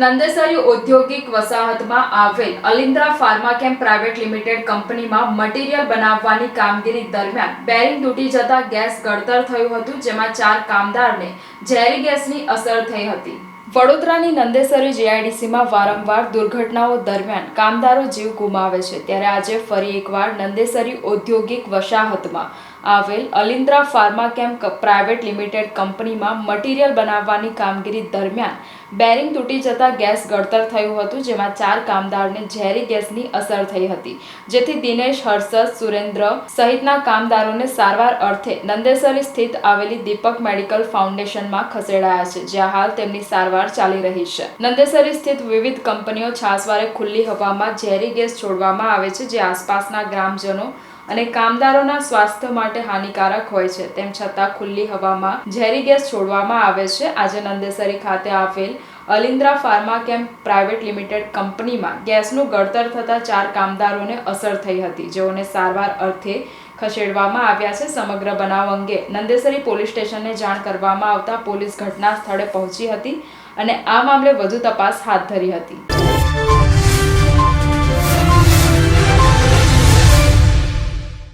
નંદેસરી ઔદ્યોગિક વસાહતમાં આવેલ અલિન્દ્રા ફાર્માકેમ પ્રાઇવેટ લિમિટેડ કંપનીમાં મટીરીયલ બનાવવાની કામગીરી દરમિયાન બેરિંગ તૂટી જતા ગેસ ગળતર થયું હતું, જેમાં ચાર કામદારને ઝેરી ગેસની અસર થઈ હતી. વડોદરાની નંદેસરી જીઆઈડીસીમાં વારંવાર દુર્ઘટનાઓ દરમિયાન કામદારો જીવ ગુમાવે છે. ત્યારે આજે ફરી એકવાર નંદેસરી ઔદ્યોગિક વસાહતમાં આવેલ અલિન્દ્રા ફાર્માકેમ ક- પ્રાઇવેટ લિમિટેડ કંપનીમાં મટીરીયલ બનાવવાની કામગીરી દરમિયાન બેરિંગ તૂટી જતા ગેસ ગળતર થયું હતું, જેમાં ચાર કામદારને ઝેરી ગેસની અસર થઈ હતી. જેથી દિનેશ, હર્ષદ, સુરેન્દ્ર સહિતના કામદારોને સારવાર અર્થે નંદેસરી સ્થિત આવેલી દીપક મેડિકલ ફાઉન્ડેશનમાં ખસેડાયા છે, જ્યાં હાલ તેમની સારવાર ચાલી રહી છે. નંદેસરી સ્થિત વિવિધ કંપનીઓ છાસવારે ખુલ્લી હવામાં ઝેરી ગેસ છોડવામાં આવે છે, જે આસપાસના ગ્રામજનો અને કામદારોના સ્વાસ્થ્ય માટે હાનિકારક હોય છે. તેમ છતાં ખુલ્લી હવામાં ઝેરી ગેસ છોડવામાં આવે છે. આજે નંદેસરી ખાતે આવેલ Alindra pharma camp private limited કંપનીમાં ગેસનું ગળતર થતાં ચાર કામદારોને અસર થઈ હતી. જેઓને સારવાર અર્થે ખસેડવામાં આવ્યા છે. સમગ્ર બનાવ અંગે નંદેસરી પોલીસ સ્ટેશનને જાણ કરવામાં આવતા પોલીસ ઘટના સ્થળે પહોંચી હતી અને આ મામલે વધુ તપાસ હાથ ધરી હતી.